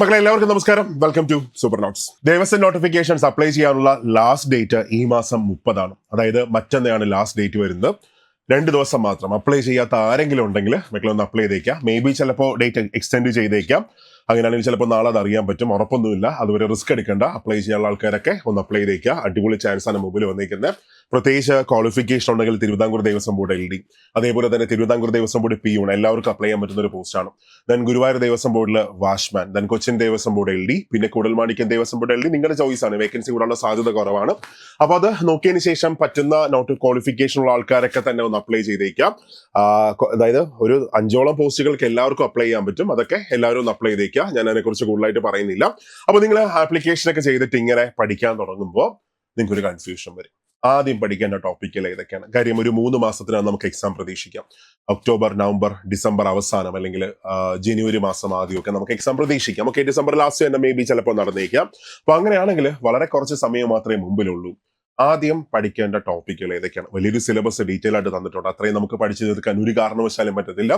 മക്കളെ എല്ലാവർക്കും നമസ്കാരം. Welcome to super notes Devaswom notifications apply ചെയ്യാനുള്ള ലാസ്റ്റ് ഡേറ്റ് ഈ മാസം മുപ്പതാണ്. അതായത് മറ്റന്നെയാണ് ലാസ്റ്റ് ഡേറ്റ് വരുന്നത്. രണ്ട് ദിവസം മാത്രം. അപ്ലൈ ചെയ്യാത്ത ആരെങ്കിലും ഉണ്ടെങ്കിൽ മക്കളൊന്ന് അപ്ലൈ ചെയ്തേക്കാം. മേ ബി ചിലപ്പോൾ ഡേറ്റ് എക്സ്റ്റെൻഡ് ചെയ്തേക്കാം. അങ്ങനെയാണെങ്കിൽ ചിലപ്പോൾ നാളെ അത് അറിയാൻ പറ്റും. ഉറപ്പൊന്നുമില്ല. അതുവരെ റിസ്ക് എടുക്കേണ്ട. അപ്ലൈ ചെയ്യാനുള്ള ആൾക്കാരൊക്കെ ഒന്ന് അപ്ലൈ ചെയ്തേക്കുക അടിപൊളി ചാൻസ് ആണ് മുമ്പിൽ വന്നിരിക്കുന്നത് പ്രത്യേകിച്ച് ക്വാളിഫിക്കേഷൻ ഉണ്ടെങ്കിൽ Thiruvithamkoor Devaswom board L D അതേപോലെ തന്നെ Thiruvithamkoor Devaswom board peon എല്ലാവർക്കും അപ്ലൈ ചെയ്യാൻ പറ്റുന്ന ഒരു പോസ്റ്റാണ് ദെൻ ഗുരുവായൂർ ദേവസ്വം ബോർഡിൽ washman then Cochin Devaswom board L D പിന്നെ Koodalmanikyam Devaswom board L D നിങ്ങളുടെ ചോയ്സ് ആണ്. വേക്കൻസി കൂടാനുള്ള സാധ്യത കുറവാണ്. അപ്പോൾ അത് നോക്കിയതിന് ശേഷം പറ്റുന്ന നോട്ട് ക്വാളിഫിക്കേഷൻ ഉള്ള ആൾക്കാരൊക്കെ തന്നെ ഒന്ന് അപ്ലൈ ചെയ്തേക്കാം. അതായത് ഒരു അഞ്ചോളം പോസ്റ്റുകൾക്ക് എല്ലാവർക്കും അപ്ലൈ ചെയ്യാൻ പറ്റും. അതൊക്കെ എല്ലാവരും ഒന്ന് അപ്ലൈ ചെയ്തേക്കുക ഞാൻ അതിനെക്കുറിച്ച് കൂടുതലായിട്ട് പറയുന്നില്ല. അപ്പൊ നിങ്ങൾ ആപ്ലിക്കേഷൻ ഒക്കെ ചെയ്തിട്ട് ഇങ്ങനെ പഠിക്കാൻ തുടങ്ങുമ്പോൾ നിങ്ങൾക്ക് ഒരു കൺഫ്യൂഷൻ വരും. ആദ്യം പഠിക്കേണ്ട ടോപ്പിക്കുകൾ ഏതൊക്കെയാണ്? കാര്യം ഒരു മൂന്ന് മാസത്തിനാണ് നമുക്ക് എക്സാം പ്രതീക്ഷിക്കാം. ഒക്ടോബർ നവംബർ ഡിസംബർ അവസാനം അല്ലെങ്കിൽ ജനുവരി മാസം ആദ്യമൊക്കെ നമുക്ക് എക്സാം പ്രതീക്ഷിക്കാം. ഓക്കെ ഡിസംബർ ലാസ്റ്റ് തന്നെ മേ ബി ചിലപ്പോൾ നടന്നേക്കാം. അപ്പൊ അങ്ങനെയാണെങ്കിൽ വളരെ കുറച്ച് സമയം മാത്രമേ മുമ്പിലുള്ളൂ. ആദ്യം പഠിക്കേണ്ട ടോപ്പിക്കുകൾ ഏതൊക്കെയാണ്? വലിയൊരു സിലബസ് ഡീറ്റെയിൽ ആയിട്ട് തന്നിട്ടുണ്ട്. അത്രയും നമുക്ക് പഠിച്ചു തീർക്കാൻ ഒരു കാരണവശാലും പറ്റത്തില്ല.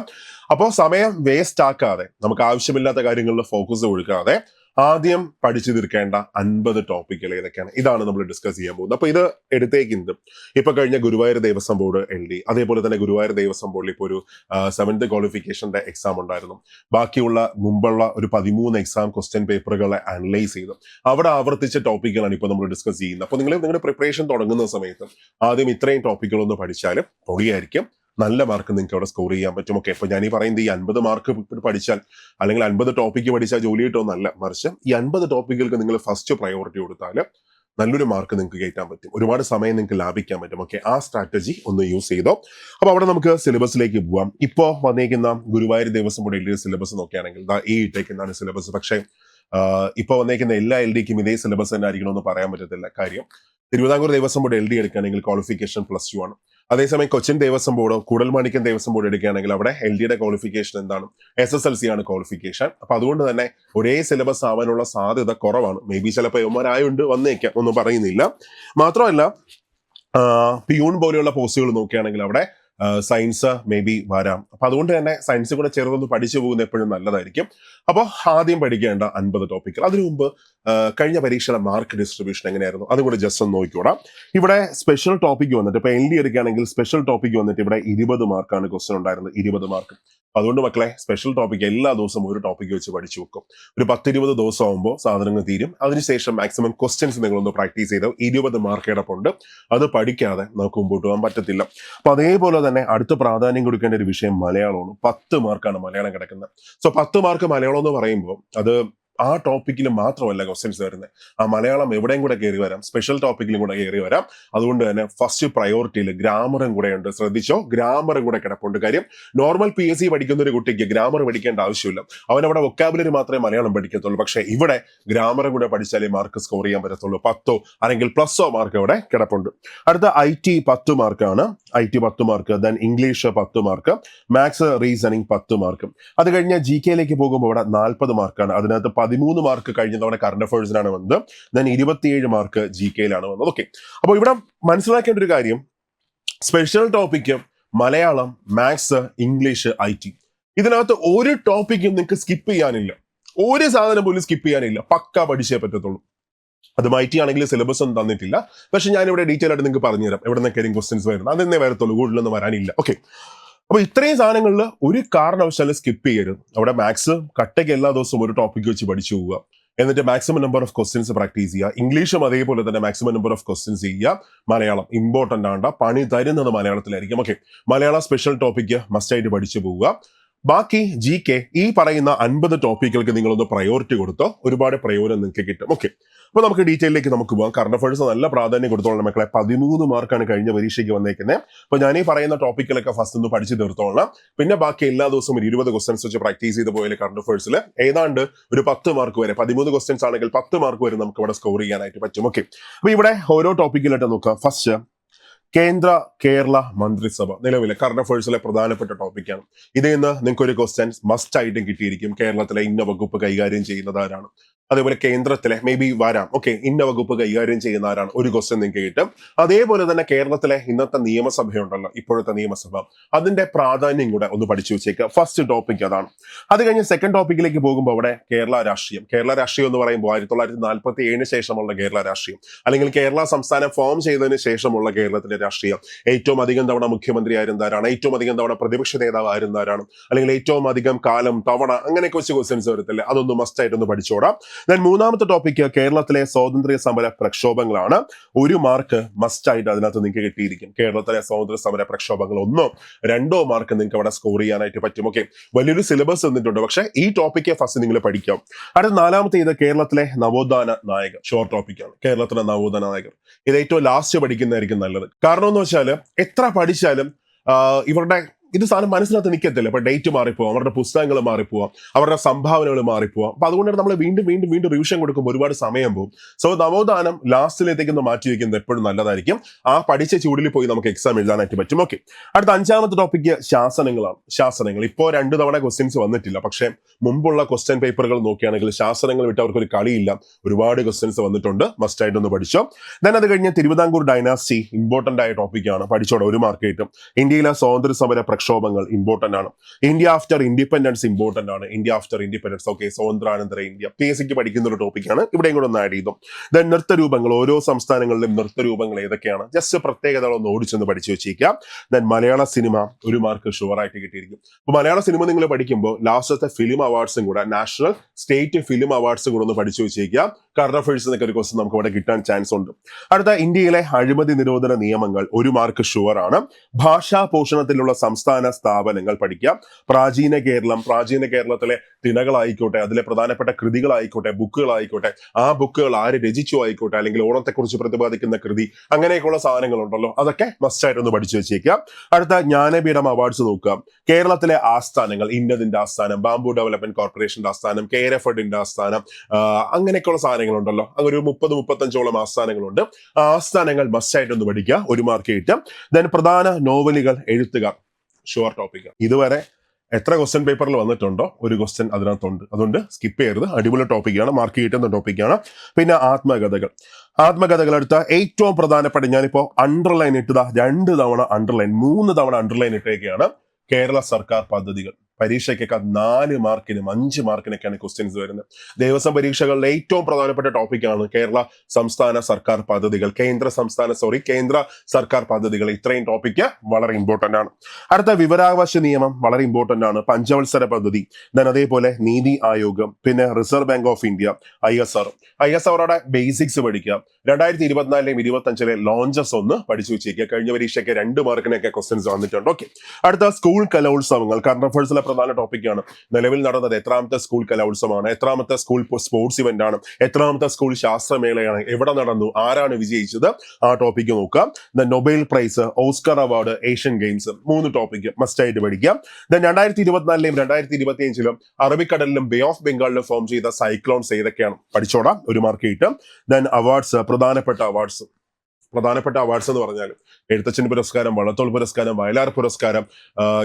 അപ്പോൾ സമയം വേസ്റ്റ് ആക്കാതെ നമുക്ക് ആവശ്യമില്ലാത്ത കാര്യങ്ങളിൽ ഫോക്കസ് കൊടുക്കാതെ ആദ്യം പഠിച്ചു തീർക്കേണ്ട അൻപത് ടോപ്പിക്കുകൾ ഏതൊക്കെയാണ്? ഇതാണ് നമ്മൾ ഡിസ്കസ് ചെയ്യാൻ പോകുന്നത്. അപ്പൊ ഇത് എടുത്തേക്കുന്നത് ഇപ്പൊ കഴിഞ്ഞ Guruvayur Devaswom board L D അതേപോലെ തന്നെ ഗുരുവായൂർ ദേവസ്വം ബോർഡിൽ ഇപ്പോൾ ഒരു സെവൻത് ക്വാളിഫിക്കേഷന്റെ എക്സാം ഉണ്ടായിരുന്നു. ബാക്കിയുള്ള മുമ്പുള്ള ഒരു പതിമൂന്ന് എക്സാം ക്വസ്റ്റ്യൻ പേപ്പറുകളെ അനലൈസ് ചെയ്തു. അവിടെ ആവർത്തിച്ച ടോപ്പിക്കുകളാണ് ഇപ്പോൾ നമ്മൾ ഡിസ്കസ് ചെയ്യുന്നത്. അപ്പോൾ നിങ്ങൾ നിങ്ങളുടെ പ്രിപ്പറേഷൻ തുടങ്ങുന്ന സമയത്ത് ആദ്യം ഇത്രയും ടോപ്പിക്കുകളൊന്ന് പഠിച്ചാൽ പൊളിയായിരിക്കും. നല്ല മാർക്ക് നിങ്ങൾക്ക് അവിടെ സ്കോർ ചെയ്യാൻ പറ്റും. ഓക്കെ ഇപ്പൊ ഞാൻ ഈ പറയുന്നത് ഈ അൻപത് മാർക്ക് പഠിച്ചാൽ അല്ലെങ്കിൽ അൻപത് ടോപ്പിക്ക് പഠിച്ചാൽ ജോലി കിട്ടുമെന്നല്ല മറിച്ച് ഈ അൻപത് ടോപ്പിക്കുകൾക്ക് നിങ്ങൾ ഫസ്റ്റ് പ്രയോറിറ്റി കൊടുത്താൽ നല്ലൊരു മാർക്ക് നിങ്ങൾക്ക് കയറ്റാൻ പറ്റും. ഒരുപാട് സമയം നിങ്ങൾക്ക് ലാഭിക്കാൻ പറ്റും. ഓക്കെ ആ സ്ട്രാറ്റജി ഒന്ന് യൂസ് ചെയ്തോ. അപ്പൊ അവിടെ നമുക്ക് സിലബസിലേക്ക് പോവാം. ഇപ്പോൾ വന്നേക്കുന്ന Guruvayur Devaswom board L D syllabus നോക്കുകയാണെങ്കിൽ ഈ ഇട്ടേക്കുന്നതാണ് സിലബസ് പക്ഷേ ഇപ്പൊ വന്നേക്കുന്ന എല്ലാ എൽ ഡിക്കും ഇതേ സിലബസ് തന്നെ ആയിരിക്കണമെന്ന് പറയാൻ പറ്റത്തില്ല. കാര്യം Thiruvithamkoor Devaswom board L D എടുക്കുകയാണെങ്കിൽ ക്വാളിഫിക്കേഷൻ പ്ലസ് ടു ആണ്. അതേസമയം കൊച്ചിൻ ദേവസ്വം ബോർഡോ കൂടൽമാണിക്യം ദേവസ്വം ബോർഡ് എടുക്കുകയാണെങ്കിൽ അവിടെ എൽ ഡിയുടെ ക്വാളിഫിക്കേഷൻ എന്താണ്? എസ് എസ് എൽ സി ആണ് ക്വാളിഫിക്കേഷൻ അപ്പൊ അതുകൊണ്ട് തന്നെ ഒരേ സിലബസ് ആവാനുള്ള സാധ്യത കുറവാണ്. മേ ബി ചിലപ്പോൾ യവന്മാരായോണ്ട് വന്നേക്കാം ഒന്നും പറയുന്നില്ല. മാത്രമല്ല പിയൂൺ പോലെയുള്ള പോസ്റ്റുകൾ നോക്കുകയാണെങ്കിൽ അവിടെ സയൻസ് മേ ബി വരാം. അപ്പൊ അതുകൊണ്ട് തന്നെ സയൻസ് കൂടെ ചെറുതൊന്ന് പഠിച്ചു പോകുന്ന എപ്പോഴും നല്ലതായിരിക്കും. അപ്പോൾ ആദ്യം പഠിക്കേണ്ട അൻപത് ടോപ്പിക്കുകൾ അതിനു മുമ്പ് കഴിഞ്ഞ പരീക്ഷയുടെ മാർക്ക് ഡിസ്ട്രിബ്യൂഷൻ എങ്ങനെയായിരുന്നു? അതും കൂടെ ജസ്റ്റ് ഒന്ന് നോക്കിക്കോടാം. ഇവിടെ സ്പെഷ്യൽ ടോപ്പിക് വന്നിട്ട് ഇപ്പൊ എൽ ഡി എടുക്കുകയാണെങ്കിൽ സ്പെഷ്യൽ ടോപ്പിക്ക് വന്നിട്ട് ഇവിടെ ഇരുപത് മാർക്കാണ് ക്വസ്റ്റൻ ഉണ്ടായിരുന്നത്. ഇരുപത് മാർക്ക് അതുകൊണ്ട് മക്കളെ സ്പെഷ്യൽ ടോപ്പിക് എല്ലാ ദിവസവും ഒരു ടോപ്പിക് വെച്ച് പഠിച്ചു വെക്കും. ഒരു പത്തിരുപത് ദിവസം ആകുമ്പോൾ സാധനങ്ങൾ തീരും. അതിനുശേഷം മാക്സിമം ക്വസ്റ്റ്യൻസ് നിങ്ങളൊന്ന് പ്രാക്ടീസ് ചെയ്ത് ഇരുപത് മാർക്ക് കിടപ്പുണ്ട് അത് പഠിക്കാതെ നമുക്ക് മുമ്പോട്ട് പോകാൻ പറ്റത്തില്ല. അപ്പൊ അതേപോലെ തന്നെ അടുത്ത പ്രാധാന്യം കൊടുക്കേണ്ട ഒരു വിഷയം മലയാളമാണ്. പത്ത് മാർക്കാണ് മലയാളം കിടക്കുന്നത്. സോ പത്ത് മാർക്ക് മലയാളം എന്ന് പറയുമ്പോൾ അത് ആ ടോപ്പിക്കിൽ മാത്രമല്ല ക്വസ്റ്റ്യൻസ് വരുന്നത് ആ മലയാളം എവിടെയും കൂടെ കയറി വരാം. സ്പെഷ്യൽ ടോപ്പിക്കിലും കൂടെ കയറി വരാം. അതുകൊണ്ട് തന്നെ ഫസ്റ്റ് പ്രയോറിറ്റിയിൽ ഗ്രാമറും കൂടെ ഉണ്ട്. ശ്രദ്ധിച്ചോ? ഗ്രാമറും കൂടെ കിടപ്പുണ്ട്. കാര്യം നോർമൽ പി എസ് സി പഠിക്കുന്ന ഒരു കുട്ടിക്ക് ഗ്രാമർ പഠിക്കേണ്ട ആവശ്യമില്ല. അവൻ അവിടെ വൊക്കാബുലറി മാത്രമേ മലയാളം പഠിക്കത്തുള്ളൂ. പക്ഷേ ഇവിടെ ഗ്രാമറും കൂടെ പഠിച്ചാലേ മാർക്ക് സ്കോർ ചെയ്യാൻ പറ്റത്തുള്ളൂ. പത്തോ അല്ലെങ്കിൽ പ്ലസ്സോ മാർക്ക് അവിടെ കിടപ്പുണ്ട്. അടുത്ത ഐ ടി പത്ത് മാർക്കാണ് ഐ ടി പത്ത് മാർക്ക് ദെൻ ഇംഗ്ലീഷ് പത്ത് മാർക്ക് മാത്സ് റീസണിങ് പത്ത് മാർക്ക് അത് കഴിഞ്ഞ് ജി കെയിലേക്ക് പോകുമ്പോൾ ഇവിടെ നാൽപ്പത് മാർക്കാണ് അതിനകത്ത് പതിമൂന്ന് മാർക്ക് കഴിഞ്ഞ തവണ കറണ്ട് അഫയേഴ്സിനാണ് വന്നത്. ദെൻ ഇരുപത്തിയേഴ് മാർക്ക് ജി കെയിലാണ് വന്നത്. ഓക്കെ അപ്പോൾ ഇവിടെ മനസ്സിലാക്കേണ്ട ഒരു കാര്യം. Special topic Malayalam maths English I T ഇതിനകത്ത് ഒരു ടോപ്പിക്കും നിങ്ങൾക്ക് സ്കിപ്പ് ചെയ്യാനില്ല. ഒരു സാധനം പോലും സ്കിപ്പ് ചെയ്യാനില്ല. പക്ക പഠിച്ചേ പറ്റത്തുള്ളൂ. അത് ടി ആണെങ്കിൽ സിലബസ് ഒന്നും തന്നിട്ടില്ല. പക്ഷെ ഞാൻ ഇവിടെ ഡീറ്റെയിൽ ആയിട്ട് നിങ്ങൾക്ക് പറഞ്ഞുതരാം. എവിടെ നിന്നൊക്കെ ക്വസ്റ്റ്യൻസ് വരുന്നത്. അതെന്നേ വരത്തുള്ളൂ. കൂടുതലൊന്നും വരാനില്ല. ഓക്കെ അപ്പൊ ഇത്രയും സാധനങ്ങളിൽ ഒരു കാരണവശാലും സ്കിപ്പ് ചെയ്യരുത്. അവിടെ മാത്സ് കട്ടയ്ക്ക് എല്ലാ ദിവസവും ഒരു ടോപ്പിക് വെച്ച് പഠിച്ചു പോവുക. എന്നിട്ട് maximum number of questions practice ചെയ്യുക. ഇംഗ്ലീഷും അതേപോലെ തന്നെ മാക്സിമം നമ്പർ ഓഫ് ക്വസ്റ്റ്യൻസ് ചെയ്യുക. മലയാളം ഇമ്പോർട്ടന്റ് ആണ് പണി തരുന്നത് മലയാളത്തിലായിരിക്കും. ഓക്കെ മലയാളം സ്പെഷ്യൽ ടോപ്പിക്ക് മസ്റ്റായിട്ട് പഠിച്ചു പോവുക. ബാക്കി ജി കെ ഈ പറയുന്ന അൻപത് ടോപ്പിക്കുകൾക്ക് നിങ്ങളൊന്ന് പ്രയോറിറ്റി കൊടുത്തോ. ഒരുപാട് പ്രയോജനം നിങ്ങൾക്ക് കിട്ടും. ഓക്കെ അപ്പൊ നമുക്ക് ഡീറ്റെയിലേക്ക് നമുക്ക് പോകാം കറണ്ട് അഫയേഴ്സ് നല്ല പ്രാധാന്യം കൊടുത്തോളണം മക്കളെ. പതിമൂന്ന് മാർക്കാണ് കഴിഞ്ഞ പരീക്ഷയ്ക്ക് വന്നേക്കുന്നത് അപ്പൊ ഞാൻ ഈ പറയുന്ന ടോപ്പിക്കുകളൊക്കെ ഫസ്റ്റ് ഒന്ന് പഠിച്ചു തീർത്തോളണം പിന്നെ ബാക്കി എല്ലാ ദിവസവും ഒരു ഇരുപത് ക്വസ്റ്റൻസ് വെച്ച് പ്രാക്ടീസ് ചെയ്ത് പോയാലും കറണ്ട് അഫയേഴ്സിൽ ഏതാണ്ട് ഒരു പത്ത് മാർക്ക് വരെ പതിമൂന്ന് ക്വസ്റ്റൻസ് ആണെങ്കിൽ പത്ത് മാർക്ക് വരെ നമുക്ക് ഇവിടെ സ്കോർ ചെയ്യാനായിട്ട് പറ്റും. ഓക്കെ അപ്പൊ ഇവിടെ ഓരോ ടോപ്പിക്കിലായിട്ട് നോക്കാം. ഫസ്റ്റ് കേന്ദ്ര കേരള മന്ത്രിസഭ നിലവിലെ കറണ്ട് അഫയേഴ്സിലെ പ്രധാനപ്പെട്ട ടോപ്പിക്കാണ് ഇതിൽ നിന്ന് നിങ്ങൾക്ക് ഒരു ക്വസ്റ്റ്യൻ മസ്റ്റ് ആയിട്ടും കിട്ടിയിരിക്കും. കേരളത്തിലെ ഇന്ന വകുപ്പ് കൈകാര്യം ചെയ്യുന്നത് ആരാണ്? അതേപോലെ കേന്ദ്രത്തിലെ മേ ബി വരാം. ഓക്കെ ഇന്ന വകുപ്പ് കൈകാര്യം ചെയ്യുന്ന ആരാണ് ഒരു ക്വസ്റ്റ്യൻ നിങ്ങൾക്ക് കിട്ടും. അതേപോലെ തന്നെ കേരളത്തിലെ ഇന്നത്തെ നിയമസഭയുണ്ടല്ലോ ഇപ്പോഴത്തെ നിയമസഭ. അതിന്റെ പ്രാധാന്യം കൂടെ ഒന്ന് പഠിച്ചു വെച്ചേക്കുക ഫസ്റ്റ് ടോപ്പിക് അതാണ്. അത് കഴിഞ്ഞ് സെക്കൻഡ് ടോപ്പിക്കിലേക്ക് പോകുമ്പോൾ അവിടെ കേരള രാഷ്ട്രീയം. കേരള രാഷ്ട്രീയം എന്ന് പറയുമ്പോൾ ആയിരത്തി തൊള്ളായിരത്തി നാൽപ്പത്തി ഏഴിന് ശേഷമുള്ള കേരള രാഷ്ട്രീയം. അല്ലെങ്കിൽ കേരള സംസ്ഥാനം ഫോം ചെയ്തതിന് ശേഷമുള്ള കേരളത്തിലെ രാഷ്ട്രീയം. ഏറ്റവും അധികം തവണ മുഖ്യമന്ത്രി ആയിരുന്നാരാണ് ഏറ്റവും അധികം തവണ പ്രതിപക്ഷ നേതാവ് ആയിരുന്നാരാണ് അല്ലെങ്കിൽ ഏറ്റവും അധികം കാലം തവണ അങ്ങനെ കുറച്ച് ക്വസ്റ്റ്യൻസ് വരത്തില്ലേ? അതൊന്ന് മസ്റ്റ് ആയിട്ടൊന്ന് പഠിച്ചോടാം. ദെൻ മൂന്നാമത്തെ ടോപ്പിക് കേരളത്തിലെ സ്വാതന്ത്ര്യ സമര പ്രക്ഷോഭങ്ങളാണ്. ഒരു മാർക്ക് മസ്റ്റ് ആയിട്ട് അതിനകത്ത് നിങ്ങൾക്ക് കിട്ടിയിരിക്കും. കേരളത്തിലെ സ്വാതന്ത്ര്യ സമര പ്രക്ഷോഭങ്ങൾ ഒന്നോ രണ്ടോ മാർക്ക് നിങ്ങൾക്ക് അവിടെ സ്കോർ ചെയ്യാനായിട്ട് പറ്റും. ഓക്കെ വലിയൊരു സിലബസ് തന്നിട്ടുണ്ട്. പക്ഷേ ഈ ടോപ്പിക്ക് ഫസ്റ്റ് നിങ്ങൾ പഠിക്കാം. അടുത്ത നാലാമത്തെ ഇത് കേരളത്തിലെ നവോത്ഥാന നായകർ ഷോർട്ട് ടോപ്പിക്കാണ് കേരളത്തിലെ നവോത്ഥാന നായകർ ഇത് ഏറ്റവും ലാസ്റ്റ് പഠിക്കുന്നതായിരിക്കും നല്ലത്. കാരണം എന്ന് വെച്ചാൽ എത്ര പഠിച്ചാലും ഇവരുടെ ഇത് സാധനം മനസ്സിനകത്ത് നിൽക്കത്തില്ല ഇപ്പൊ ഡേറ്റ് മാറിപ്പോവാം അവരുടെ പുസ്തകങ്ങൾ മാറിപ്പോവാം അവരുടെ സംഭാവനകൾ മാറിപ്പോവാം. അപ്പൊ അതുകൊണ്ടാണ് നമ്മൾ വീണ്ടും വീണ്ടും വീണ്ടും റിവിഷൻ കൊടുക്കുമ്പോൾ ഒരുപാട് സമയം പോകും. സോ നവോദാനം ലാസ്റ്റിലേക്ക് ഒന്ന് മാറ്റി വയ്ക്കുന്നത് എപ്പോഴും നല്ലതായിരിക്കും. ആ പഠിച്ച ചൂടിൽ പോയി നമുക്ക് എക്സാം എഴുതാനായിട്ട് പറ്റും. ഓക്കെ അടുത്ത അഞ്ചാമത്തെ ടോപ്പിക്ക് ശാസനങ്ങളാണ്. ശാസനങ്ങൾ. ഇപ്പോൾ രണ്ട് തവണ ക്വസ്റ്റ്യൻസ് വന്നിട്ടില്ല. പക്ഷേ മുമ്പുള്ള ക്വസ്റ്റ്യൻ പേപ്പറുകൾ നോക്കുകയാണെങ്കിൽ ശാസനങ്ങൾ വിട്ട് അവർക്കൊരു കളിയില്ല. ഒരുപാട് ക്വസ്റ്റ്യൻസ് വന്നിട്ടുണ്ട്. മസ്റ്റ് ആയിട്ടൊന്ന് പഠിച്ചോ. ദെൻ അത് കഴിഞ്ഞ് തിരുവിതാംകൂർ ഡൈനാസ്റ്റി ഇമ്പോർട്ടന്റ് ആയ ടോപ്പിക്കാണ് പഠിച്ചോടെ ഒരു മാർക്ക് കിട്ടും. ഇന്ത്യയിലെ സ്വാതന്ത്ര്യ സമര പ്രക്ഷോഭങ്ങൾ ഇമ്പോർട്ടന്റ് ആണ്. ഇന്ത്യ ആഫ്റ്റർ ഇൻഡിപെൻഡൻസ് ഇമ്പോർട്ടന്റ് ആണ്. ഇന്ത്യ ആഫ്റ്റർ ഇൻഡിപെൻഡൻസ് ഓക്കെ സ്വാതന്ത്ര്യാനന്തര ഇന്ത്യ. പി എസ് സിക്ക് പഠിക്കുന്ന ഒരു ടോപ്പിക്കാണ് ഇവിടെയും കൂടെ ഒന്ന് ആഡ് ചെയ്തു. ദെൻ നൃത്തരൂപങ്ങൾ ഓരോ സംസ്ഥാനങ്ങളിലും നൃത്തരൂപങ്ങൾ ഏതൊക്കെയാണ്? ജസ്റ്റ് പ്രത്യേകതകൾ ഒന്ന് ഓടിച്ചൊന്ന് പഠിച്ചു വെച്ചേക്കാം ദെൻ മലയാള സിനിമ ഒരു മാർക്ക് ഷുവർ ആയിട്ട് കിട്ടിയിരിക്കും. അപ്പൊ മലയാള സിനിമ നിങ്ങൾ പഠിക്കുമ്പോൾ ലാസ്റ്റത്തെ ഫിലിം അവാർഡ്സും കൂടെ നാഷണൽ സ്റ്റേറ്റ് ഫിലിം അവാർഡ്സും കൂടെ ഒന്ന് പഠിച്ചു വെച്ചേക്കാം കറണ്ട് അഫയേഴ്സ് എന്നൊക്കെ ഒരു ക്വസ്റ്റൻ നമുക്ക് ഇവിടെ കിട്ടാൻ ചാൻസ് ഉണ്ട്. അടുത്ത ഇന്ത്യയിലെ അഴിമതി നിരോധന നിയമങ്ങൾ ഒരു മാർക്ക് ഷുവർ ആണ്. ഭാഷാ പോഷണത്തിലുള്ള സംസ്ഥാന സ്ഥാപനങ്ങൾ പഠിക്കാം. പ്രാചീന കേരളം പ്രാചീന കേരളത്തിലെ തിനകളായിക്കോട്ടെ അതിലെ പ്രധാനപ്പെട്ട കൃതികളായിക്കോട്ടെ ബുക്കുകളായിക്കോട്ടെ ആ ബുക്കുകൾ ആര് രചിച്ചു ആയിക്കോട്ടെ അല്ലെങ്കിൽ ഓണത്തെക്കുറിച്ച് പ്രതിപാദിക്കുന്ന കൃതി അങ്ങനെയൊക്കെയുള്ള സാധനങ്ങളുണ്ടല്ലോ. അതൊക്കെ മസ്റ്റ് ആയിട്ടൊന്ന് പഠിച്ചു വെച്ചേക്കാം. അടുത്ത ജ്ഞാനപീഠം അവാർഡ്സ് നോക്കാം. കേരളത്തിലെ ആസ്ഥാനങ്ങൾ ഇന്നതിന്റെ ആസ്ഥാനം ബാംബു ഡെവലപ്മെന്റ് കോർപ്പറേഷന്റെ ആസ്ഥാനം കെ എഫ് എഡിന്റെ ആസ്ഥാനം അങ്ങനെയൊക്കെയുള്ള സാധനങ്ങളുണ്ടല്ലോ. അങ്ങനെ ഒരു മുപ്പത് മുപ്പത്തഞ്ചോളം ആസ്ഥാനങ്ങളുണ്ട്. ആ ആസ്ഥാനങ്ങൾ മസ്റ്റ് ആയിട്ടൊന്ന് പഠിക്കുക. ഒരു മാർക്ക് കിട്ടും ദെൻ പ്രധാന നോവലുകൾ എഴുത്തുകാർ ഷുവർ ടോപ്പിക് ഇതുവരെ എത്ര ക്വസ്റ്റ്യൻ പേപ്പറിൽ വന്നിട്ടുണ്ടോ? ഒരു ക്വസ്റ്റ്യൻ അതിനകത്തുണ്ട്. അതുകൊണ്ട് സ്കിപ്പ് ചെയ്യരുത്. അടിപൊളി ടോപ്പിക്കാണ് മാർക്ക് കിട്ടുന്ന ടോപ്പിക്കാണ് പിന്നെ ആത്മകഥകൾ. ആത്മകഥകൾ എടുത്ത ഏറ്റവും പ്രധാനപ്പെട്ട ഞാനിപ്പോ അണ്ടർലൈൻ ഇട്ടതാ. രണ്ട് തവണ അണ്ടർലൈൻ മൂന്ന് തവണ അണ്ടർലൈൻ ഇട്ടേക്കാണ് കേരള സർക്കാർ പദ്ധതികൾ. പരീക്ഷയ്ക്കൊക്കെ നാല് മാർക്കിനും അഞ്ച് മാർക്കിനൊക്കെയാണ് ക്വസ്റ്റ്യൻസ് വരുന്നത്. ദേവസ്വം പരീക്ഷകളിലെ ഏറ്റവും പ്രധാനപ്പെട്ട ടോപ്പിക്കാണ് കേരള സംസ്ഥാന സർക്കാർ പദ്ധതികൾ. കേന്ദ്ര സംസ്ഥാന സോറി കേന്ദ്ര സർക്കാർ പദ്ധതികൾ. ഇത്രയും ടോപ്പിക്ക് വളരെ ഇമ്പോർട്ടന്റ് ആണ്. അടുത്ത വിവരാവകാശ നിയമം വളരെ ഇമ്പോർട്ടന്റ് ആണ്. പഞ്ചവത്സര പദ്ധതി. ദൻ അതേപോലെ നീതി ആയോഗം പിന്നെ reserve bank of India I S R I S ആറുടെ basics പഠിക്കുക. രണ്ടായിരത്തി ഇരുപത്തിനാലിലെയും ഇരുപത്തഞ്ചിലെ ലോഞ്ചസ് ഒന്ന് പഠിച്ചു വെച്ചേക്കുക കഴിഞ്ഞ പരീക്ഷയ്ക്ക് രണ്ട് മാർക്കിനൊക്കെ ക്വസ്റ്റ്യൻസ് വന്നിട്ടുണ്ട്. ഓക്കെ അടുത്ത സ്കൂൾ കലോത്സവങ്ങൾ. കാരണം പ്രധാന ടോപ്പിക്കാണ് നിലവിൽ നടന്നത് എത്രാമത്തെ സ്കൂൾ കലോത്സവമാണ്. എത്രാമത്തെ സ്കൂൾ സ്പോർട്സ് ഇവന്റ് ആണ്. എത്രാമത്തെ സ്കൂൾ ശാസ്ത്രമേളയാണ്. എവിടെ നടന്നു? ആരാണ് വിജയിച്ചത്? ആ ടോപ്പിക്ക് നോക്കാം. The Nobel prize Oscar award Asian games മൂന്ന് ടോപ്പിക്ക് മസ്റ്റ് ആയിട്ട് പഠിക്കാം. ദെൻ രണ്ടായിരത്തി ഇരുപത്തിനാലിലെയും രണ്ടായിരത്തി ഇരുപത്തി അഞ്ചിലും അറബിക്കടലിലും ബേ ഓഫ് ബംഗാളിലും ഫോം ചെയ്ത സൈക്ലോൺസ് ഏതൊക്കെയാണ്? പഠിച്ചോടാം ഒരു മാർക്ക് കിട്ടും ദെൻ അവാർഡ്സ് പ്രധാനപ്പെട്ട അവാർഡ്സ് പ്രധാനപ്പെട്ട അവാർഡ്സ് എന്ന് പറഞ്ഞാൽ എഴുത്തച്ഛൻ പുരസ്കാരം വള്ളത്തോൾ പുരസ്കാരം വയലാർ പുരസ്കാരം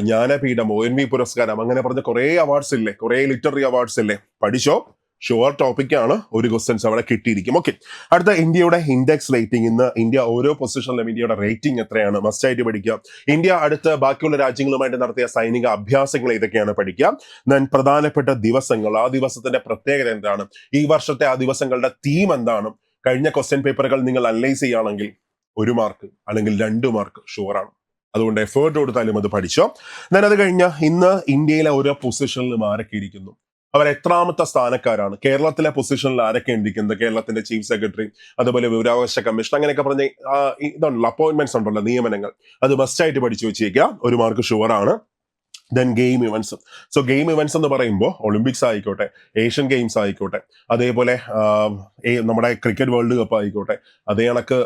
ജ്ഞാനപീഠം ഒ എൻ വി പുരസ്കാരം അങ്ങനെ പറഞ്ഞ കുറേ അവാർഡ്സ് ഇല്ലേ? കുറേ ലിറ്റററി അവാർഡ്സ് ഇല്ലേ? പഠിച്ചോ? ഷുവർ ടോപ്പിക്കാണ് ഒരു ക്വസ്റ്റൻസ് അവിടെ കിട്ടിയിരിക്കും. ഓക്കെ അടുത്ത ഇന്ത്യയുടെ ഇൻഡെക്സ് റേറ്റിംഗ് ഇന്ന് ഇന്ത്യ ഓരോ പൊസിഷനിലും ഇന്ത്യയുടെ റേറ്റിംഗ് എത്രയാണ്? മസ്റ്റ് ആയിട്ട് പഠിക്കുക. ഇന്ത്യ അടുത്ത് ബാക്കിയുള്ള രാജ്യങ്ങളുമായിട്ട് നടത്തിയ സൈനിക അഭ്യാസങ്ങൾ ഇതൊക്കെയാണ് പഠിക്കുക? ദെൻ പ്രധാനപ്പെട്ട ദിവസങ്ങൾ ആ ദിവസത്തിന്റെ പ്രത്യേകത എന്താണ്? ഈ വർഷത്തെ ആ ദിവസങ്ങളുടെ തീം എന്താണ്? കഴിഞ്ഞ ക്വസ്റ്റ്യൻ പേപ്പറുകൾ നിങ്ങൾ അനലൈസ് ചെയ്യുകയാണെങ്കിൽ ഒരു മാർക്ക് അല്ലെങ്കിൽ രണ്ട് മാർക്ക് ഷുവറാണ് അതുകൊണ്ട് എഫേർട്ട് കൊടുത്താലും അത് പഠിച്ചോ. ഞാൻ അത് കഴിഞ്ഞ ഇന്ന് ഇന്ത്യയിലെ ഓരോ പൊസിഷനിലും ആരൊക്കെ ഇരിക്കുന്നു? അവർ എത്രാമത്തെ സ്ഥാനക്കാരാണ്? കേരളത്തിലെ പൊസിഷനിൽ ആരൊക്കെ ഇരിക്കുന്നത് കേരളത്തിന്റെ ചീഫ് സെക്രട്ടറി അതുപോലെ വിവരാവകാശ കമ്മീഷൻ അങ്ങനെയൊക്കെ പറഞ്ഞ ഇതുണ്ടല്ലോ അപ്പോയിന്റ്മെന്റ്സ് ഉണ്ടല്ലോ നിയമനങ്ങൾ. അത് മസ്റ്റായിട്ട് പഠിച്ചു വെച്ചേക്കുക ഒരു mark ഷുവറാണ് then game events so game events എന്ന് പറയുമ്പോൾ ഒളിമ്പിക്സ് ആയിക്കോട്ടെ ഏഷ്യൻ ഗെയിംസ് ആയിക്കോട്ടെ അതേപോലെ നമ്മുടെ ക്രിക്കറ്റ് വേൾഡ് കപ്പ് ആയിക്കോട്ടെ അതേ കണക്ക്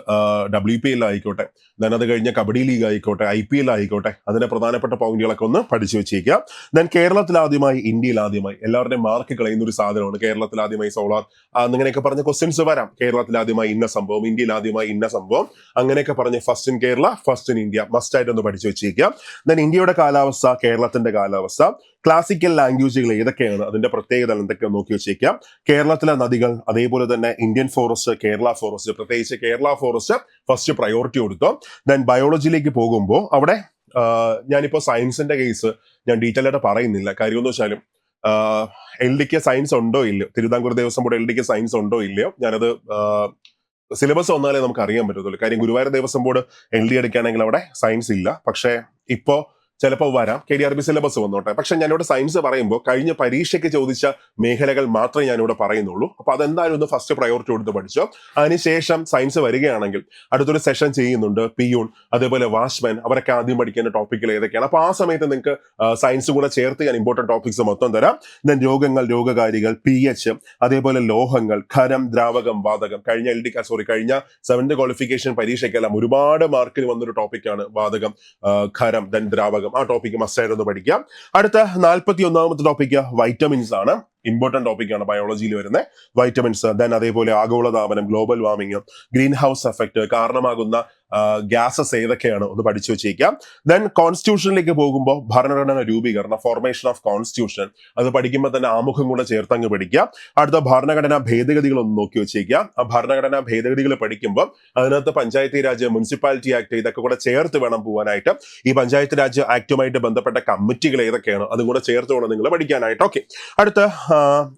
ഡബ്ല്യു പി എൽ ആയിക്കോട്ടെ ദെൻ അത് കഴിഞ്ഞ കബഡി ലീഗ് ആയിക്കോട്ടെ ഐ പി എൽ ആയിക്കോട്ടെ അതിന്റെ പ്രധാനപ്പെട്ട പോയിന്റുകളൊക്കെ ഒന്ന് പഠിച്ചു വെച്ചേക്കുക. ദെൻ കേരളത്തിൽ ആദ്യമായി ഇന്ത്യയിൽ ആദ്യമായി എല്ലാവരുടെയും മാർക്ക് കളയുന്ന ഒരു സാധനമാണ് കേരളത്തിൽ ആദ്യമായി സോളാർ അങ്ങനെയൊക്കെ പറഞ്ഞ ക്വസ്റ്റ്യൻസ് വരാം. കേരളത്തിൽ ആദ്യമായി ഇന്ന സംഭവം ഇന്ത്യയിൽ ആദ്യമായി ഇന്ന സംഭവം അങ്ങനെയൊക്കെ പറഞ്ഞ് first in Kerala first in India must ആയിട്ട് ഒന്ന് പഠിച്ചു വെച്ചേക്കുക. ദെൻ ഇന്ത്യയുടെ കാലാവസ്ഥ കേരളത്തിന്റെ കാലാവസ്ഥ. ക്ലാസിക്കൽ ലാംഗ്വേജുകൾ ഏതൊക്കെയാണ്? അതിന്റെ പ്രത്യേകത എന്തൊക്കെ നോക്കി വെച്ചേക്കാം. കേരളത്തിലെ നദികൾ അതേപോലെ തന്നെ ഇന്ത്യൻ ഫോറസ്റ്റ് കേരള ഫോറസ്റ്റ് പ്രത്യേകിച്ച് കേരള ഫോറസ്റ്റ് ഫസ്റ്റ് പ്രയോറിറ്റി കൊടുത്തു. ദെൻ ബയോളജിയിലേക്ക് പോകുമ്പോൾ അവിടെ ഞാനിപ്പോൾ ഞാനിപ്പോ സയൻസിന്റെ കേസ് ഞാൻ ഡീറ്റെയിൽ ആയിട്ട് പറയുന്നില്ല. കാര്യം എന്ന് വെച്ചാലും എൽ ഡിക്ക് സയൻസ് ഉണ്ടോ ഇല്ലയോ? തിരുവിതാംകൂർ ദേവസ്വം ബോർഡ് എൽ ഡിക്ക് സയൻസ് ഉണ്ടോ ഇല്ലയോ? ഞാനത് സിലബസ് വന്നാലേ നമുക്ക് അറിയാൻ പറ്റത്തുള്ളൂ. കാര്യം Guruvayur Devaswom board L D എടുക്കുകയാണെങ്കിൽ അവിടെ സയൻസ് ഇല്ല. പക്ഷേ ഇപ്പോ ചിലപ്പോൾ വരാം. K D R B syllabus വന്നോട്ടെ. പക്ഷെ ഞാനിവിടെ സയൻസ് പറയുമ്പോൾ കഴിഞ്ഞ പരീക്ഷയ്ക്ക് ചോദിച്ച മേഖലകൾ മാത്രമേ ഞാനിവിടെ പറയുന്നുള്ളൂ. അപ്പൊ അതെന്തായാലും ഒന്ന് ഫസ്റ്റ് പ്രയോറിറ്റി കൊടുത്ത് പഠിച്ചോ. അതിനുശേഷം സയൻസ് വരികയാണെങ്കിൽ അടുത്തൊരു സെഷൻ ചെയ്യുന്നുണ്ട് പിയൂൺ അതേപോലെ വാച്ച്മാൻ അവരൊക്കെ ആദ്യം പഠിക്കേണ്ട ടോപ്പിക്കിൽ ഏതൊക്കെയാണ്. അപ്പൊ ആ സമയത്ത് നിങ്ങൾക്ക് സയൻസ് കൂടെ ചേർത്ത് ഞാൻ ഇമ്പോർട്ടന്റ് ടോപ്പിക്സ് മൊത്തം തരാം. ദെൻ രോഗങ്ങൾ രോഗകാരികൾ പി എച്ച് അതേപോലെ ലോഹങ്ങൾ ഖരം ദ്രാവകം വാതകം. കഴിഞ്ഞ എൽ ഡി സോറി കഴിഞ്ഞ സെവൻത് ക്വാളിഫിക്കേഷൻ പരീക്ഷയ്ക്കെല്ലാം ഒരുപാട് മാർക്കിന് വന്നൊരു ടോപ്പിക്കാണ് വാതകം ഖരം ദെൻ ദ്രാവകം. ആ ടോപ്പിക്ക് മസ്റ്റായിട്ട് ഒന്ന് പഠിക്കാം. അടുത്ത നാൽപ്പത്തി ഒന്നാമത്തെ ടോപ്പിക്ക് വൈറ്റമിൻസ് ആണ് ഇമ്പോർട്ടന്റ് ടോപ്പിക്കാണ് ബയോളജിയിൽ വരുന്ന വൈറ്റമിൻസ് ദെൻ അതേപോലെ ആഗോളതാപനം global warming green house effect കാരണമാകുന്ന ഗ്യാസസ് ഏതൊക്കെയാണ് ഒന്ന് പഠിച്ചു വെച്ചേക്കാം. ദെൻ കോൺസ്റ്റിറ്റ്യൂഷനിലേക്ക് പോകുമ്പോൾ ഭരണഘടന രൂപീകരണം ഫോർമേഷൻ ഓഫ് കോൺസ്റ്റിറ്റ്യൂഷൻ അത് പഠിക്കുമ്പോൾ തന്നെ ആമുഖം കൂടെ ചേർത്തങ്ങ് പഠിക്കാം. അടുത്ത ഭരണഘടനാ ഭേദഗതികൾ ഒന്ന് നോക്കി വെച്ചേക്കാം. ആ ഭരണഘടനാ ഭേദഗതികൾ പഠിക്കുമ്പോൾ അതിനകത്ത് പഞ്ചായത്തി രാജ് മുനിസിപ്പാലിറ്റി ആക്ട് ഇതൊക്കെ കൂടെ ചേർത്ത് വേണം പോകാനായിട്ട് ഈ പഞ്ചായത്ത് രാജ് ആക്ടുമായിട്ട് ബന്ധപ്പെട്ട കമ്മിറ്റികൾ ഏതൊക്കെയാണ്? അതും കൂടെ ചേർത്ത് വേണം നിങ്ങൾ പഠിക്കാനായിട്ട്. ഓക്കെ അടുത്ത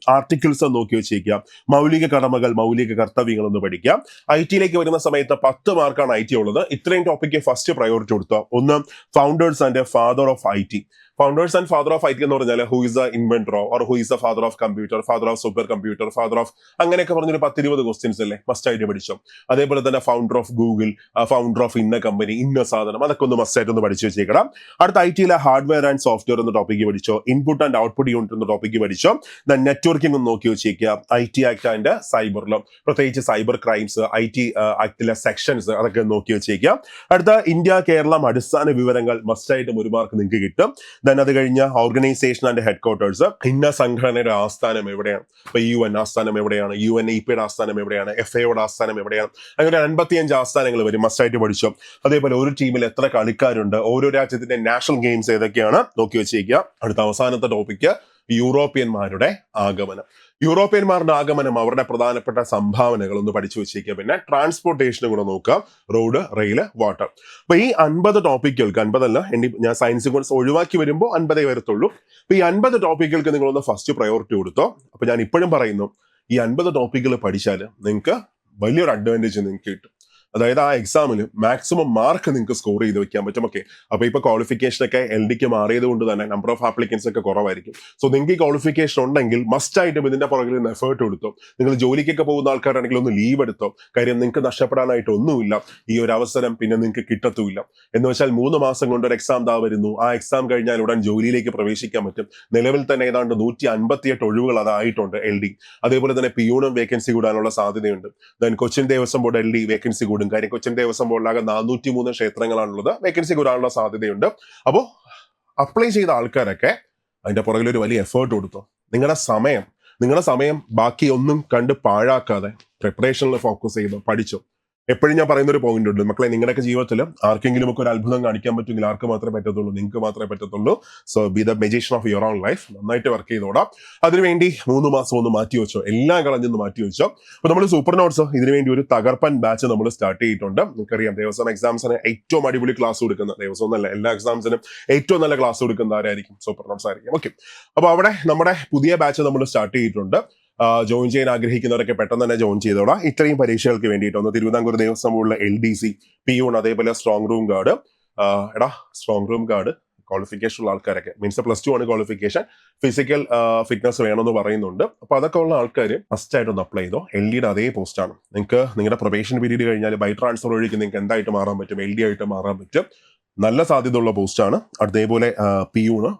ആർട്ടിക്കിൾസ് നോക്കി വെച്ചേക്കാം മൗലിക കടമകൾ മൗലിക കർത്തവ്യങ്ങൾ ഒന്ന് പഠിക്കാം ഐ ടിയിലേക്ക് വരുന്ന സമയത്ത് പത്ത് മാർക്കാണ് ഐ ടി ഉള്ളത്. ഇത്രയും ടോപ്പിക്ക് ഫസ്റ്റ് പ്രയോറിറ്റി കൊടുത്തു? ഒന്ന് founders and father of I T founders and father of I T എന്ന് പറഞ്ഞാൽ who is the inventor or who is the father of computer father of supercomputer father of അങ്ങനെയൊക്കെ പറഞ്ഞൊരു പത്തിരുപത് questions അല്ലേ? Must ആയിട്ട് പഠിച്ചു? അതേപോലെ തന്നെ founder of Google founder of ഇന്ന കമ്പനി ഇന്ന സാധനം അതൊക്കെ ഒന്ന് മസ്റ്റ് ആയിട്ട് ഒന്ന് പഠിച്ചു വെച്ചേക്കണം. അടുത്ത ഐ ടിയിലെ ഹാർഡ്വെയർ ആൻഡ് സോഫ്റ്റ്വെയർ എന്ന ടോപ്പിക്ക് പഠിച്ചോ? ഇൻപുട്ട് ആൻഡ് ഔട്ട്പുട്ട് യൂണിറ്റ് എന്ന ടോപ്പിക്ക് പഠിച്ചോ? നെറ്റ്വർക്കിംഗ് ഒന്ന് നോക്കി വെച്ചേക്കുക ഐ ടി ആക്ട് ആൻഡ് സൈബറിലും പ്രത്യേകിച്ച് സൈബർ ക്രൈംസ് ഐ ടി ആക്ടിലെ സെക്ഷൻസ് അതൊക്കെ നോക്കി വെച്ചേക്കുക അടുത്ത ഇന്ത്യ കേരളം അടിസ്ഥാന വിവരങ്ങൾ മസ്റ്റായിട്ടും ഒരു മാർക്ക് നിങ്ങൾക്ക് കിട്ടും. ദെൻ അത് കഴിഞ്ഞ ഓർഗനൈസേഷൻ ആൻഡ് ഹെഡ് ക്വാർട്ടേഴ്സ് ഇന്ന സംഘടനയുടെ ആസ്ഥാനം എവിടെയാണ്? ഇപ്പൊ യു എൻ ആസ്ഥാനം എവിടെയാണ്? യു എൻ ഇ പിയുടെ ആസ്ഥാനം എവിടെയാണ്? എഫ് എയുടെ ആസ്ഥാനം എവിടെയാണ്? അങ്ങനെ അൻപത്തിയഞ്ച് ആസ്ഥാനങ്ങൾ വരും മസ്റ്റായിട്ട് പഠിച്ചു. അതേപോലെ ഒരു ടീമിൽ എത്ര കളിക്കാരുണ്ട്? ഓരോ രാജ്യത്തിന്റെ നാഷണൽ ഗെയിംസ് ഏതൊക്കെയാണ്? നോക്കി വെച്ചേക്കുക അടുത്ത അവസാനത്തെ ടോപ്പിക്ക് യൂറോപ്യന്മാരുടെ ആഗമനം. യൂറോപ്യന്മാരുടെ ആഗമനം അവരുടെ പ്രധാനപ്പെട്ട സംഭാവനകൾ ഒന്ന് പഠിച്ചു വെച്ചേക്കുക പിന്നെ ട്രാൻസ്പോർട്ടേഷനും കൂടെ നോക്കാം. റോഡ് റെയിൽ വാട്ടർ അപ്പൊ ഈ അൻപത് ടോപ്പിക്കുകൾക്ക് അൻപതല്ല എന്റെ ഞാൻ സയൻസ് കോഴ്സ് ഒഴിവാക്കി വരുമ്പോൾ അൻപതേ വരത്തുള്ളൂ. അപ്പൊ ഈ അൻപത് ടോപ്പിക്കുകൾക്ക് നിങ്ങളൊന്ന് ഫസ്റ്റ് പ്രയോറിറ്റി കൊടുത്തോ. അപ്പൊ ഞാൻ ഇപ്പോഴും പറയുന്നു ഈ അൻപത് ടോപ്പിക്കുകൾ പഠിച്ചാൽ നിങ്ങൾക്ക് വലിയൊരു അഡ്വാന്റേജ് നിങ്ങൾക്ക് കിട്ടും. അതായത് ആ എക്സാമിൽ മാക്സിമം മാർക്ക് നിങ്ങൾക്ക് സ്കോർ ചെയ്ത് വെക്കാൻ പറ്റും. ഓക്കെ അപ്പോൾ ഇപ്പൊ ക്വാളിഫിക്കേഷൻ ഒക്കെ എൽ ഡിക്ക് മാറിയത് കൊണ്ട് തന്നെ നമ്പർ ഓഫ് ആപ്ലിക്കൻസ് ഒക്കെ കുറവായിരിക്കും. സോ നിങ്ങൾക്ക് ഈ ക്വാളിഫിക്കേഷൻ ഉണ്ടെങ്കിൽ മസ്റ്റ് ആയിട്ടും ഇതിന്റെ പുറകിൽ നിന്ന് എഫേർട്ട് എടുത്തോ നിങ്ങൾ ജോലിക്കൊക്കെ പോകുന്ന ആൾക്കാരാണെങ്കിൽ ഒന്ന് ലീവ് എടുത്തോ? കാര്യം നിങ്ങൾക്ക് നഷ്ടപ്പെടാനായിട്ട് ഒന്നുമില്ല. ഈ ഒരു അവസരം പിന്നെ നിങ്ങൾക്ക് കിട്ടത്തുമില്ല. എന്ന് വെച്ചാൽ മൂന്ന് മാസം കൊണ്ട് ഒരു എക്സാം താ വരുന്നു. ആ എക്സാം കഴിഞ്ഞാൽ ഉടൻ ജോലിയിലേക്ക് പ്രവേശിക്കാൻ പറ്റും. നിലവിൽ തന്നെ ഏതാണ്ട് നൂറ്റി അൻപത്തിയെട്ട് ഒഴിവുകൾ അതായിട്ടുണ്ട് എൽ ഡി അതേപോലെ തന്നെ പിയൂണും വേക്കൻസി കൂടാനുള്ള സാധ്യതയുണ്ട്. Then Cochin Devaswom board L D vacancy കൂടും. കാര്യം കൊച്ചിൻ ദേവസ്വം ബോർഡിലാകെ നാനൂറ്റി മൂന്ന് ക്ഷേത്രങ്ങളാണുള്ളത്. വേക്കൻസി കൂടാനുള്ള സാധ്യതയുണ്ട്. അപ്പോൾ അപ്ലൈ ചെയ്ത ആൾക്കാരൊക്കെ അതിന്റെ പുറകിൽ ഒരു വലിയ എഫേർട്ട് കൊടുത്തു. നിങ്ങളുടെ സമയം നിങ്ങളുടെ സമയം ബാക്കി ഒന്നും കണ്ട് പാഴാക്കാതെ പ്രിപ്പറേഷനിൽ ഫോക്കസ് ചെയ്തു പഠിച്ചു. എപ്പോഴും ഞാൻ പറയുന്ന ഒരു പോയിന്റ് ഉണ്ട്. മക്കളെ നിങ്ങളുടെയൊക്കെ ജീവിതത്തിൽ ആർക്കെങ്കിലും ഒക്കെ ഒരു അത്ഭുതം കാണിക്കാൻ പറ്റുമെങ്കിൽ ആർക്ക് മാത്രമേ പറ്റത്തുള്ളൂ? നിങ്ങൾക്ക് മാത്രമേ പറ്റത്തുള്ളൂ. So be the magician of your own life നന്നായിട്ട് വർക്ക് ചെയ്തോടാം. അതിനുവേണ്ടി മൂന്ന് മാസം ഒന്ന് മാറ്റി വെച്ചോ. എല്ലാം കളഞ്ഞൊന്ന് മാറ്റി വെച്ചോ. അപ്പൊ നമ്മൾ സൂപ്പർ നോട്ട്സ് ഇതിനുവേണ്ടി ഒരു തകർപ്പൻ ബാച്ച് നമ്മൾ സ്റ്റാർട്ട് ചെയ്തിട്ടുണ്ട്. നിങ്ങൾക്കറിയാം ദേവസ്വം എക്സാംസിന് ഏറ്റവും അടിപൊളി ക്ലാസ് കൊടുക്കുന്ന ദേവസ്വം എന്നല്ല എല്ലാ എക്സാംസിനും ഏറ്റവും നല്ല ക്ലാസ് കൊടുക്കുന്ന ആരായിരിക്കും? സൂപ്പർ നോട്ട്സ് ആയിരിക്കും. ഓക്കെ അപ്പൊ അവിടെ നമ്മുടെ പുതിയ ബാച്ച് നമ്മൾ സ്റ്റാർട്ട് ചെയ്തിട്ടുണ്ട്. ജോയിൻ ചെയ്യാൻ ആഗ്രഹിക്കുന്നവരൊക്കെ പെട്ടെന്ന് തന്നെ ജോയിൻ ചെയ്തോളാം. ഇത്രയും പരീക്ഷകൾക്ക് വേണ്ടിയിട്ട് ഒന്ന് തിരുവിതാംകൂർ ദേവസ്വം ബോർഡിലെ L D C peon അതേപോലെ സ്ട്രോങ് റൂം ഗാർഡ് എടാ സ്ട്രോങ് റൂം ഗാർഡ് ക്വാളിഫിക്കേഷൻ ഉള്ള ആൾക്കാരൊക്കെ. മീൻസ് പ്ലസ് ടു ആണ് ക്വാളിഫിക്കേഷൻ ഫിസിക്കൽ ഫിറ്റ്നസ് വേണമെന്ന് പറയുന്നുണ്ട്. അപ്പൊ അതൊക്കെ ഉള്ള ആൾക്കാർ ഫസ്റ്റ് ആയിട്ട് ഒന്ന് അപ്ലൈ ചെയ്തോ. എൽ ഡിയുടെ അതേ പോസ്റ്റാണ് നിങ്ങൾക്ക് നിങ്ങളുടെ പ്രൊബേഷൻ പീരീഡ് കഴിഞ്ഞാൽ ബൈ ട്രാൻസ്ഫർ വഴിക്ക് നിങ്ങൾക്ക് എന്തായിട്ട് മാറാൻ പറ്റും? എൽ ഡി ആയിട്ട് മാറാൻ പറ്റും. നല്ല സാധ്യതയുള്ള പോസ്റ്റാണ് അതേപോലെ പി യൂണ്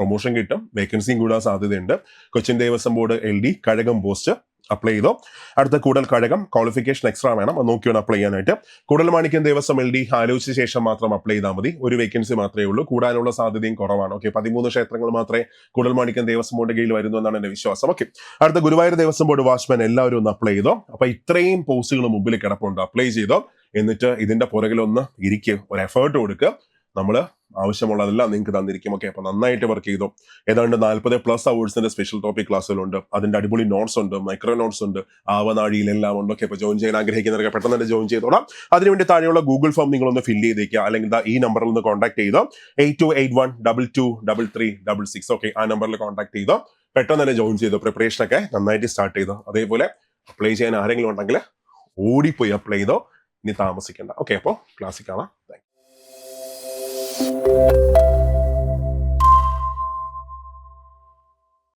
പ്രൊമോഷൻ കിട്ടും. വേക്കൻസിയും കൂടാൻ സാധ്യതയുണ്ട്. Cochin Devaswom board L D Kazhagam post apply ചെയ്തോ. അടുത്ത കൂടുതൽ കഴകം ക്വാളിഫിക്കേഷൻ എക്സ്ട്രാ വേണം. അത് നോക്കി വേണം അപ്ലൈ ചെയ്യാനായിട്ട്. കൂടുതൽ മാണിക്യം ദേവസ്വം എൽ ഡി ആലോചിച്ച ശേഷം മാത്രം അപ്ലൈ ചെയ്താൽ മതി. ഒരു വേക്കൻസി മാത്രമേ ഉള്ളൂ. കൂടാനുള്ള സാധ്യതയും കുറവാണ്. ഓക്കെ പതിമൂന്ന് ക്ഷേത്രങ്ങൾ മാത്രമേ കൂടുതൽ മാണിക്യം ദേവസ്വം ബോർഡ് കീഴിൽ വരുന്നു എന്നാണ് എന്റെ വിശ്വാസം. ഓക്കെ അടുത്ത ഗുരുവായൂർ ദേവസ്വം ബോർഡ് വാച്ച്മാൻ എല്ലാവരും ഒന്ന് അപ്ലൈ ചെയ്തോ. അപ്പൊ ഇത്രയും പോസ്റ്റുകൾ മുമ്പിൽ കിടപ്പുണ്ട്. അപ്ലൈ ചെയ്തോ. എന്നിട്ട് ഇതിന്റെ പുറകിലൊന്ന് ഇരിക്കുക ഒരു എഫേർട്ട് കൊടുക്കുക നമ്മൾ ആവശ്യമുള്ളതെല്ലാം നിങ്ങൾക്ക് തന്നിരിക്കും. ഓക്കെ അപ്പോൾ നന്നായിട്ട് വർക്ക് ചെയ്തു. ഏതാണ്ട് നാൽപ്പത് പ്ലസ് അവേഴ്സിന്റെ സ്പെഷ്യൽ ടോപ്പിക് ക്ലാസ്സുകളുണ്ട് അതിന്റെ അടിപൊളി നോട്ട്സ് ഉണ്ട് മൈക്രോ നോട്ട്സ് ഉണ്ട് ആവനാഴിയിലെല്ലാം ഉണ്ട്. ഓക്കെ അപ്പോൾ ജോയിൻ ചെയ്യാൻ ആഗ്രഹിക്കുന്നവരൊക്കെ പെട്ടെന്ന് തന്നെ ജോയിൻ ചെയ്തോളാം. അതിനുവേണ്ടി താഴെയുള്ള ഗൂഗിൾ ഫോം നിങ്ങളൊന്ന് ഫില്ല് ചെയ്തേക്കുക. അല്ലെങ്കിൽ ഈ നമ്പറിൽ ഒന്ന് കോൺടാക്ട് ചെയ്തോ. Eight two eight one double two double three double six okay ആ നമ്പറിൽ കോൺടാക്ട് ചെയ്തോ. പെട്ടെന്ന് തന്നെ ജോയിൻ ചെയ്തോ. പ്രിപ്പറേഷൻ ഒക്കെ നന്നായിട്ട് സ്റ്റാർട്ട് ചെയ്തോ. അതേപോലെ അപ്ലൈ ചെയ്യാൻ ആരെങ്കിലും ഉണ്ടെങ്കിൽ ഓടിപ്പോയി അപ്ലൈ ചെയ്തോ. ഇനി താമസിക്കേണ്ട. ഓക്കെ അപ്പോൾ ക്ലാസ്സിൽ കാണാം താങ്ക് Música